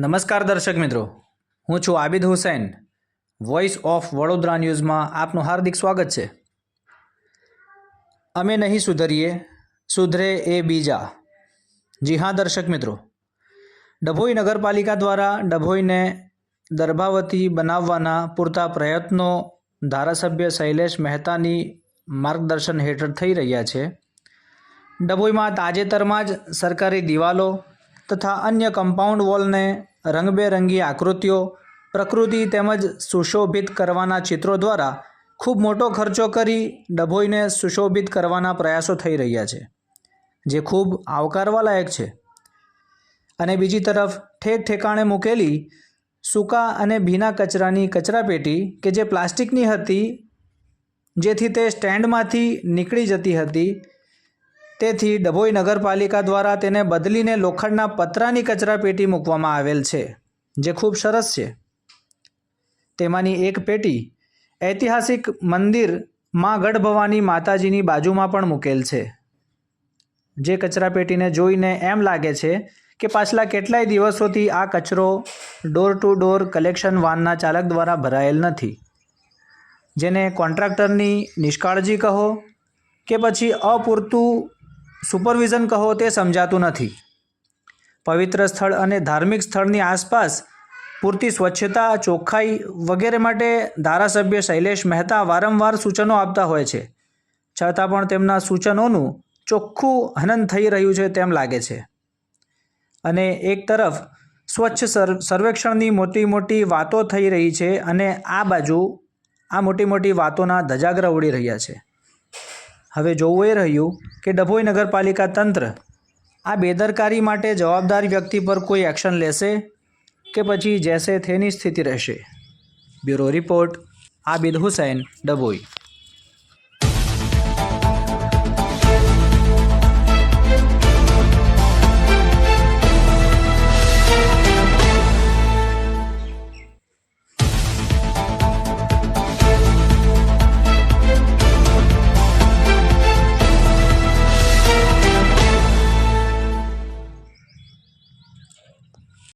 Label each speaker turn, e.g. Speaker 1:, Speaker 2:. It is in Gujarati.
Speaker 1: નમસ્કાર દર્શક મિત્રો, હું છું આબિદ હુસૈન. વોઇસ ઓફ વડોદરા ન્યૂઝમાં આપનું હાર્દિક સ્વાગત છે. અમે નહીં સુધરીએ, સુધરે એ બીજા. જી હા, દર્શક મિત્રો. ડભોઈ નગરપાલિકા દ્વારા ડભોઈને દર્ભાવતી બનાવવાના પૂરતા પ્રયત્નો ધારાસભ્ય શૈલેષ મહેતાની માર્ગદર્શન હેઠળ થઈ રહ્યા છે. ડભોઈમાં તાજેતરમાં જ સરકારી દિવાલો તથા અન્ય કમ્પાઉન્ડ વોલને રંગબેરંગી આકૃતિઓ, પ્રકૃતિ તેમજ સુશોભિત કરવાના ચિત્રો દ્વારા ખૂબ મોટો ખર્ચો કરી ડભોઈને સુશોભિત કરવાના પ્રયાસો થઈ રહ્યા છે, જે ખૂબ આવકારવાલાયક છે. અને બીજી તરફ, ઠેક ઠેકાણે મૂકેલી સૂકા અને ભીના કચરાની કચરાપેટી કે જે પ્લાસ્ટિકની હતી, જેથી તે સ્ટેન્ડમાંથી નીકળી જતી હતી તેથી ડભોઈ નગરપાલિકા દ્વારા તેને બદલીને લોખંડના પતરાની કચરાપેટી મૂકવામાં આવેલ છે, જે ખૂબ સરસ છે. તેમાંની એક પેટી ઐતિહાસિક મંદિરમાં ગઢ ભવાની માતાજીની બાજુમાં પણ મૂકેલ છે. જે કચરાપેટીને જોઈને એમ લાગે છે કે પાછલા કેટલાય દિવસોથી આ કચરો ડોર ટુ ડોર કલેક્શન વાનના ચાલક દ્વારા ભરાયેલ નથી. જેને કોન્ટ્રાક્ટરની નિષ્કાળજી કહો કે પછી અપૂરતું સુપરવિઝન કહો તે સમજાતું નથી. પવિત્ર સ્થળ અને ધાર્મિક સ્થળની આસપાસ પૂરતી સ્વચ્છતા, ચોખ્ખાઈ વગેરે માટે ધારાસભ્ય શૈલેષ મહેતા વારંવાર સૂચનો આપતા હોય છે, છતાં પણ તેમના સૂચનોનું ચોખ્ખું હનન થઈ રહ્યું છે તેમ લાગે છે. અને એક તરફ સ્વચ્છ સર્, સર્વેક્ષણની મોટી મોટી વાતો થઈ રહી છે અને આ બાજુ આ મોટી મોટી વાતોના ધજાગરા ઉડી રહ્યા છે. હવે જોવું એ રહ્યું કે ડભોઈ નગરપાલિકા તંત્ર આ બેદરકારી માટે જવાબદાર વ્યક્તિ પર કોઈ એક્શન લેશે કે પછી જેસે થેની સ્થિતિ રહેશે? Bureau report, Abid Hussain, Dabhoi.